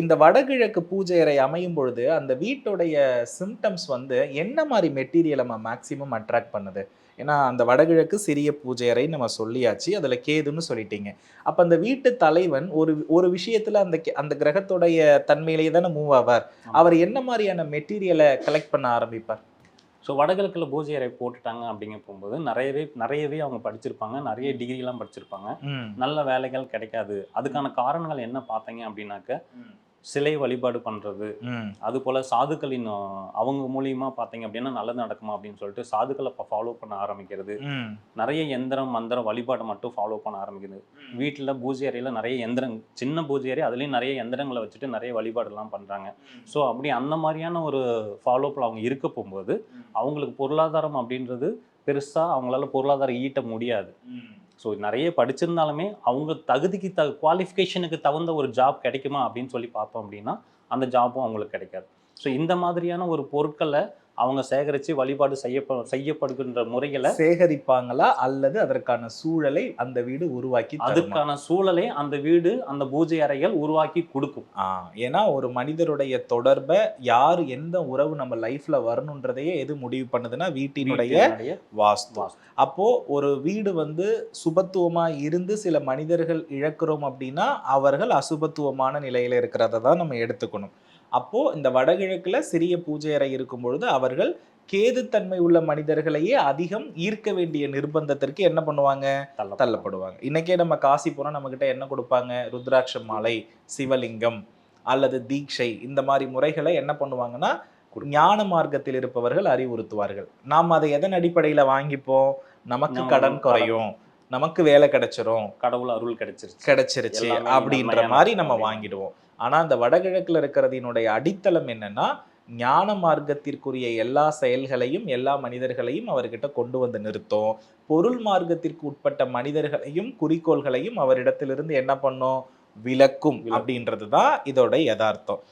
இந்த வடகிழக்கு பூஜை அறை அமையும் பொழுது அந்த வீட்டுடைய சிம்டம்ஸ் வந்து என்ன மாதிரி மெட்டீரியல் நம்ம மேக்ஸிமம் அட்ராக்ட் பண்ணுது? ஏன்னா அந்த வடகிழக்கு சிறிய பூஜை அறை நம்ம சொல்லியாச்சு அதில் கேதுன்னு சொல்லிட்டீங்க. அப்போ அந்த வீட்டு தலைவன் ஒரு ஒரு விஷயத்தில் அந்த அந்த கிரகத்துடைய தன்மையிலேயே தானே மூவ் ஆவார். அவர் என்ன மாதிரியான மெட்டீரியலை கலெக்ட் பண்ண ஆரம்பிப்பார்? ஸோ வடகிழக்கில் பூஜை அறை போட்டுட்டாங்க அப்படிங்க போகும்போது நிறையவே நிறையவே அவங்க படிச்சிருப்பாங்க. நிறைய டிகிரிலாம் படிச்சிருப்பாங்க. நல்ல வேலைகள் கிடைக்காது. அதுக்கான காரணங்கள் என்ன பார்த்தீங்க அப்படின்னாக்க சிலை வழிபாடு பண்ணுறது அது போல் சாதுக்களின் அவங்க மூலியமா பார்த்தீங்க அப்படின்னா நல்லது நடக்குமா அப்படின்னு சொல்லிட்டு சாதுக்களை ஃபாலோ பண்ண ஆரம்பிக்கிறது. நிறைய எந்திரம் மந்திரம் வழிபாடை மட்டும் ஃபாலோ பண்ண ஆரம்பிக்குது. வீட்டில் பூஜை அறையில் நிறைய எந்திரம் சின்ன பூஜை அறை அதுலேயும் நிறைய எந்திரங்களை வச்சுட்டு நிறைய வழிபாடெல்லாம் பண்ணுறாங்க ஸோ அப்படி அந்த மாதிரியான ஒரு ஃபாலோப்பில் அவங்க இருக்க போகும்போது அவங்களுக்கு பொருளாதாரம் அப்படின்றது பெருசாக அவங்களால பொருளாதாரம் ஈட்ட முடியாது. ஸோ நிறைய படிச்சிருந்தாலுமே அவங்க தகுதிக்கு த குவாலிஃபிகேஷனுக்கு தகுந்த ஒரு ஜாப் கிடைக்குமா அப்படின்னு சொல்லி பார்த்தோம் அப்படின்னா அந்த ஜாப்பும் அவங்களுக்கு கிடைக்காது. ஸோ இந்த மாதிரியான ஒரு பொருட்களை அவங்க சேகரித்து வழிபாடு செய்யப்ப செய்யப்படுகின்ற முறைகளை சேகரிப்பாங்களா அல்லது அதற்கான சூழலை அந்த வீடு உருவாக்கி? அதுக்கான சூழலை அந்த வீடு அந்த பூஜை அறைகள் உருவாக்கி கொடுக்கும் ஏன்னா ஒரு மனிதருடைய தொடர்பை யார் எந்த உறவு நம்ம லைஃப்ல வரணுன்றதையே எது முடிவு பண்ணுதுன்னா வீட்டினுடைய வாஸ்து. அப்போ ஒரு வீடு வந்து சுபத்துவமா இருந்து சில மனிதர்கள் இழக்கிறோம் அப்படின்னா அவர்கள் அசுபத்துவமான நிலையில இருக்கிறத தான் நம்ம எடுத்துக்கணும் அப்போ இந்த வடகிழக்குல சிறிய பூஜை அறை இருக்கும் பொழுது அவர்கள் கேதுத்தன்மை உள்ள மனிதர்களையே அதிகம் ஈர்க்க வேண்டிய நிர்பந்தத்திற்கு என்ன பண்ணுவாங்க. தள்ளப்படுவாங்க. இன்னைக்கே நம்ம காசி போனால் நம்மக்கிட்ட என்ன கொடுப்பாங்க? ருத்ராட்ச மாலை சிவலிங்கம் அல்லது தீட்சை இந்த மாதிரி முறைகளை என்ன பண்ணுவாங்கன்னா ஞான மார்க்கத்தில் இருப்பவர்கள் அறிவுறுத்துவார்கள். நாம் அதை எதன் அடிப்படையில் வாங்கிப்போம்? நமக்கு கடன் குறையும். நமக்கு வேலை கிடைச்சிரும். கடவுள் அருள் கிடைச்சிருச்சு. கிடைச்சிருச்சு அப்படின்ற மாதிரி நம்ம. வாங்கிடுவோம். ஆனா அந்த வடகிழக்குல இருக்கிறதினுடைய அடித்தளம் என்னன்னா ஞான மார்க்கத்திற்குரிய எல்லா செயல்களையும் எல்லா மனிதர்களையும் அவர்கிட்ட கொண்டு வந்து நிறுத்தும். பொருள் மார்க்கத்திற்கு உட்பட்ட மனிதர்களையும் குறிக்கோள்களையும் அவரிடத்திலிருந்து என்ன பண்ணும்? விளக்கும். அப்படின்றது தான் இதோட யதார்த்தம்.